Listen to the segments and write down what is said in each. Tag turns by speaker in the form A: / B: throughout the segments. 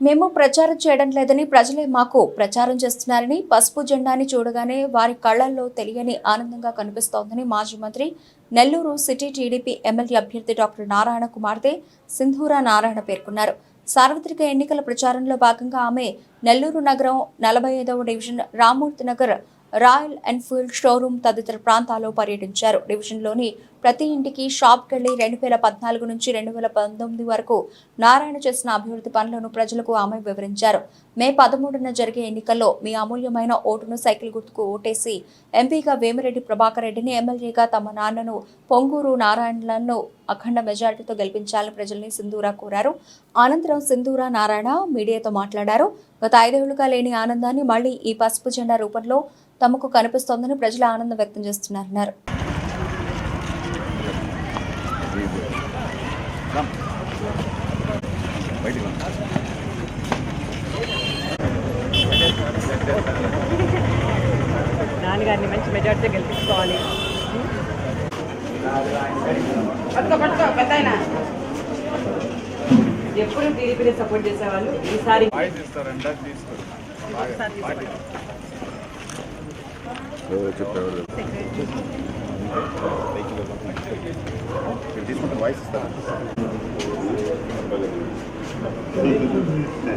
A: మేము ప్రచారం చేయడం లేదని ప్రజలే మాకు ప్రచారం చేస్తున్నారని పసుపు జెండాని చూడగానే వారి కళ్ళల్లో తెలియని ఆనందంగా కనిపిస్తోందని మాజీ మంత్రి నెల్లూరు సిటీ టీడీపీ ఎమ్మెల్యే అభ్యర్థి డాక్టర్ నారాయణ కుమార్తె సింధూరా నారాయణ పేర్కొన్నారు. సార్వత్రిక ఎన్నికల ప్రచారంలో భాగంగా ఆమె నెల్లూరు నగరం నలభై ఐదవ division Ramurthy Nagar Royal Enfield showroom తదితర ప్రాంతాల్లో పర్యటించారు. డివిజన్లోని ప్రతి ఇంటికి షాప్కెళ్ళి రెండు వేల పద్నాలుగు నుంచి రెండు వేల పంతొమ్మిది వరకు నారాయణ చేసిన అభివృద్ధి పనులను ప్రజలకు ఆమె వివరించారు. మే పదమూడున జరిగే ఎన్నికల్లో మీ అమూల్యమైన ఓటును సైకిల్ గుర్తుకు ఓటేసి ఎంపీగా వేమిరెడ్డి ప్రభాకర్ రెడ్డిని ఎమ్మెల్యేగా తమ నాన్నను పొంగూరు నారాయణలను అఖండ మెజారిటీతో గెలిపించాలని ప్రజల్ని సింధూరా కోరారు. అనంతరం సింధూరా నారాయణ మీడియాతో మాట్లాడారు. గత ఐదేళ్ళుగా లేని ఆనందాన్ని మళ్ళీ ఈ పసుపు జెండా రూపంలో తమకు కనిపిస్తోందని ప్రజలు ఆనందం వ్యక్తం చేస్తున్నారన్నారు.
B: నాన్నగారిని మంచి మెజార్టీతో గెలిపించుకోవాలి.
C: పట్టుకో పట్టుకో పెద్ద
B: ఎప్పుడు టీడీపీని సపోర్ట్ చేసేవాళ్ళు? ఈసారి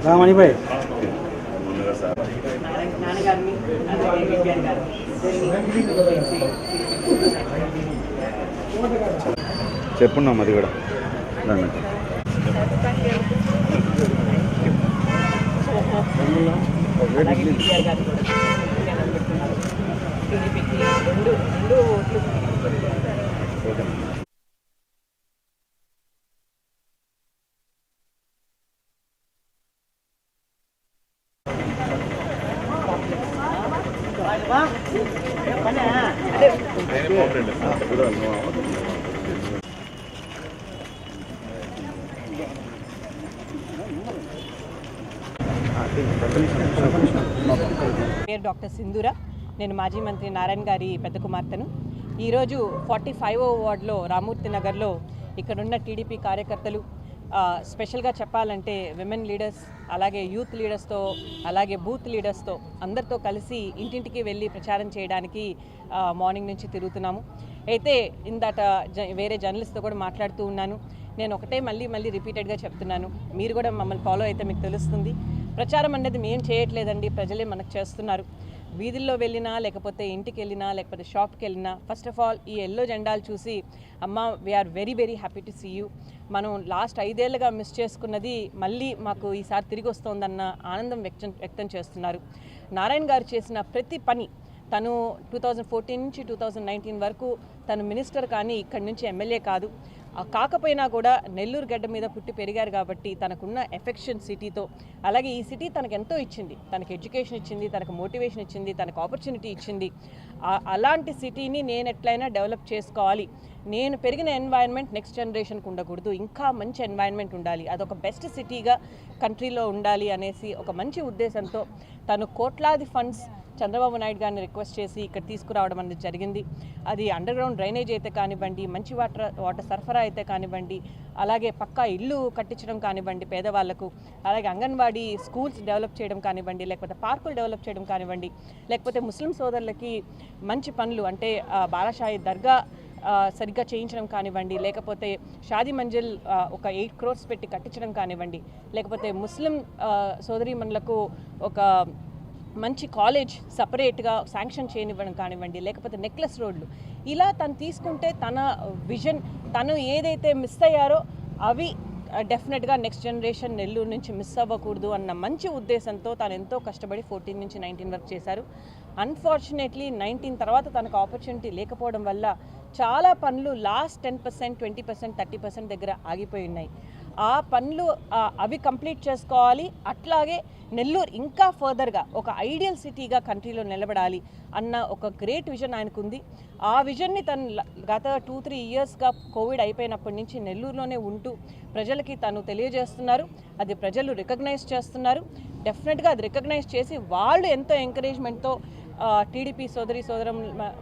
D: రామణిభాయ్
B: నాన్నగారిని అలాగే విద్యాన్ గారిని.
E: చెప్పున్నాం అది కూడా. దాన్ని
B: అలాగే విద్యాన్ గారిని కూడా నేను అనుకుంటున్నాను. టీడీపీకి రెండు రెండు ఓట్లు అదే
E: నేనే కోఆపరేట్ చేస్తాను కూడా నువ్వు
B: పేరు డాక్టర్ సింధూర నేను మాజీ మంత్రి నారాయణ గారి పెద్ద కుమార్తెను. ఈరోజు ఫార్టీ ఫైవ్ వార్డులో రామూర్తి నగర్లో ఇక్కడున్న టీడీపీ కార్యకర్తలు స్పెషల్గా చెప్పాలంటే విమెన్ లీడర్స్ అలాగే యూత్ లీడర్స్తో అలాగే బూత్ లీడర్స్తో అందరితో కలిసి ఇంటింటికి వెళ్ళి ప్రచారం చేయడానికి మార్నింగ్ నుంచి తిరుగుతున్నాము. అయితే ఇందాట వేరే జర్నలిస్ట్తో కూడా మాట్లాడుతూ ఉన్నాను. నేను ఒకటే మళ్ళీ మళ్ళీ రిపీటెడ్గా చెప్తున్నాను. మీరు కూడా మమ్మల్ని ఫాలో అయితే మీకు తెలుస్తుంది. ప్రచారం అనేది మేము చేయట్లేదండి ప్రజలే మనకు చేస్తున్నారు. వీధుల్లో వెళ్ళినా లేకపోతే ఇంటికి వెళ్ళినా లేకపోతే షాప్కి వెళ్ళినా ఫస్ట్ ఆఫ్ ఆల్ ఈ ఎల్లో జెండాలు చూసి అమ్మ we are very very happy to see you మనం లాస్ట్ ఐదేళ్ళుగా మిస్ చేసుకున్నది మళ్ళీ మాకు ఈసారి తిరిగి వస్తోందన్న ఆనందం వ్యక్తం వ్యక్తం చేస్తున్నారు. నారాయణ గారు చేసిన ప్రతి పని తను టూ థౌజండ్ ఫోర్టీన్ నుంచి టూ థౌజండ్ నైన్టీన్ వరకు తను మినిస్టర్ కానీ ఇక్కడి నుంచి ఎమ్మెల్యే కాదు. కాకపోయినా కూడా నెల్లూరు గడ్డ మీద పుట్టి పెరిగారు కాబట్టి తనకున్న ఎఫెక్షన్ సిటీతో అలాగే ఈ సిటీ తనకు ఎంతో ఇచ్చింది. తనకు ఎడ్యుకేషన్ ఇచ్చింది తనకు మోటివేషన్ ఇచ్చింది తనకు ఆపర్చునిటీ ఇచ్చింది. అలాంటి సిటీని నేను ఎట్లయినా డెవలప్ చేసుకోవాలి. నేను పెరిగిన ఎన్వైరన్మెంట్ నెక్స్ట్ జనరేషన్కి ఉండకూడదు. ఇంకా మంచి ఎన్వైరన్మెంట్ ఉండాలి. అదొక బెస్ట్ సిటీగా కంట్రీలో ఉండాలి అనేసి ఒక మంచి ఉద్దేశంతో తను కోట్లాది ఫండ్స్ చంద్రబాబు నాయుడు గారిని రిక్వెస్ట్ చేసి ఇక్కడ తీసుకురావడం అనేది జరిగింది. అది అండర్ గ్రౌండ్ డ్రైనేజ్ అయితే కానివ్వండి మంచి వాటర్ వాటర్ సరఫరా అయితే కానివ్వండి అలాగే పక్కా ఇల్లు కట్టించడం కానివ్వండి పేదవాళ్ళకు అలాగే అంగన్వాడీ స్కూల్స్ డెవలప్ చేయడం కానివ్వండి లేకపోతే పార్కులు డెవలప్ చేయడం కానివ్వండి లేకపోతే ముస్లిం సోదరులకి మంచి పనులు అంటే ఆ, బారాషాయి దర్గా సరిగ్గా చేయించడం కానివ్వండి లేకపోతే షాదీ మంజిల్ ఒక ఎయిట్ క్రోర్స్ పెట్టి కట్టించడం కానివ్వండి లేకపోతే ముస్లిం సోదరీమణులకు ఒక మంచి కాలేజ్ సపరేట్గా శాంక్షన్ చేయనివ్వడం కానివ్వండి లేకపోతే నెక్లెస్ రోడ్లు ఇలా తను తీసుకుంటే తన విజన్ తను ఏదైతే మిస్ అయ్యారో అవి డెఫినెట్గా నెక్స్ట్ జనరేషన్ నెల్లూరు నుంచి మిస్ అవ్వకూడదు అన్న మంచి ఉద్దేశంతో తను ఎంతో కష్టపడి ఫోర్టీన్ నుంచి నైన్టీన్ వరకు చేశారు. అన్ఫార్చునేట్లీ నైన్టీన్ తర్వాత తనకు ఆపర్చునిటీ లేకపోవడం వల్ల చాలా పనులు last ten percent twenty percent thirty percent దగ్గర ఆగిపోయి ఉన్నాయి. ఆ పనులు అవి కంప్లీట్ చేసుకోవాలి. అట్లాగే నెల్లూరు ఇంకా ఫర్దర్గా ఒక ఐడియల్ సిటీగా కంట్రీలో నిలబడాలి అన్న ఒక గ్రేట్ విజన్ ఆయనకుంది. ఆ విజన్ని తను గత టూ త్రీ ఇయర్స్గా కోవిడ్ అయిపోయినప్పటి నుంచి నెల్లూరులోనే ఉంటూ ప్రజలకి తను తెలియజేస్తున్నారు. అది ప్రజలు రికగ్నైజ్ చేస్తున్నారు. డెఫినెట్గా అది రికగ్నైజ్ చేసి వాళ్ళు ఎంతో ఎంకరేజ్మెంట్తో టీడీపీ సోదరి సోదరం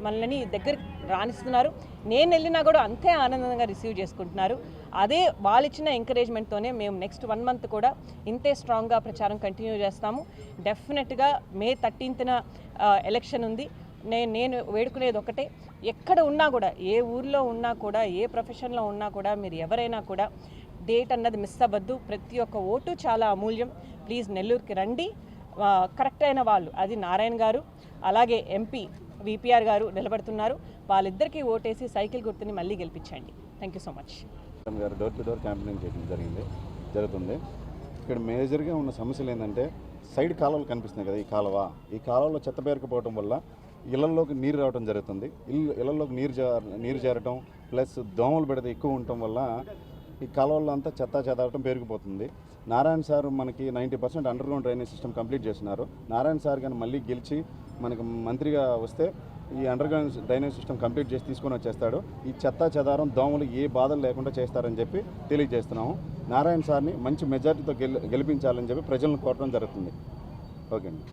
B: మనల్ని దగ్గర రాణిస్తున్నారు. నేను వెళ్ళినా కూడా అంతే ఆనందంగా రిసీవ్ చేసుకుంటున్నారు. అదే వాళ్ళు ఇచ్చిన ఎంకరేజ్మెంట్తోనే మేము నెక్స్ట్ వన్ మంత్ కూడా ఇంతే స్ట్రాంగ్గా ప్రచారం కంటిన్యూ చేస్తాము. డెఫినెట్గా మే థర్టీన్త్న ఎలక్షన్ ఉంది. నేను నేను వేడుకునేది ఒకటే. ఎక్కడ ఉన్నా కూడా ఏ ఊర్లో ఉన్నా కూడా ఏ ప్రొఫెషన్లో ఉన్నా కూడా మీరు ఎవరైనా కూడా డేట్ అన్నది మిస్ అవ్వద్దు. ప్రతి ఒక్క ఓటు చాలా అమూల్యం. ప్లీజ్ నెల్లూరుకి రండి. కరెక్ట్ అయిన వాళ్ళు. అది నారాయణ గారు అలాగే ఎంపీ విపిఆర్ గారు నిలబడుతున్నారు. వాళ్ళిద్దరికీ ఓటేసి సైకిల్ గుర్తుని మళ్ళీ గెలిపించండి. థ్యాంక్ యూ సో మచ్
D: గారు డోర్ టు డోర్ క్యాంపెయినింగ్ చేయడం జరిగింది జరుగుతుంది. ఇక్కడ మేజర్గా ఉన్న సమస్యలు ఏంటంటే సైడ్ కాలువలు కనిపిస్తున్నాయి కదా ఈ కాలువ. ఈ కాలువలో చెత్త పేరుకుపోవడం వల్ల ఇళ్ళలోకి నీరు రావడం జరుగుతుంది. ఇల్లు ఇళ్ళలోకి నీరు జా నీరు చేరటం ప్లస్ దోమలు పెడితే ఎక్కువ ఉండటం వల్ల ఈ కాలువల్లో అంతా చెత్త చెదరటం పెరిగిపోతుంది నారాయణ సార్ మనకి ninety percent underground drainage system complete చేస్తున్నారు నారాయణ సార్ కానీ మళ్ళీ గెలిచి మనకి మంత్రిగా వస్తే ఈ underground drainage system complete చేసి తీసుకొని వచ్చేస్తాడు. ఈ చెత్త చెదారం దోమలు ఏ బాధలు లేకుండా చేస్తారని చెప్పి తెలియజేస్తున్నాము. నారాయణ సార్ని మంచి మెజార్టీతో గెలి గెలిపించాలని చెప్పి ప్రజలను కోరడం జరుగుతుంది. ఓకే అండి.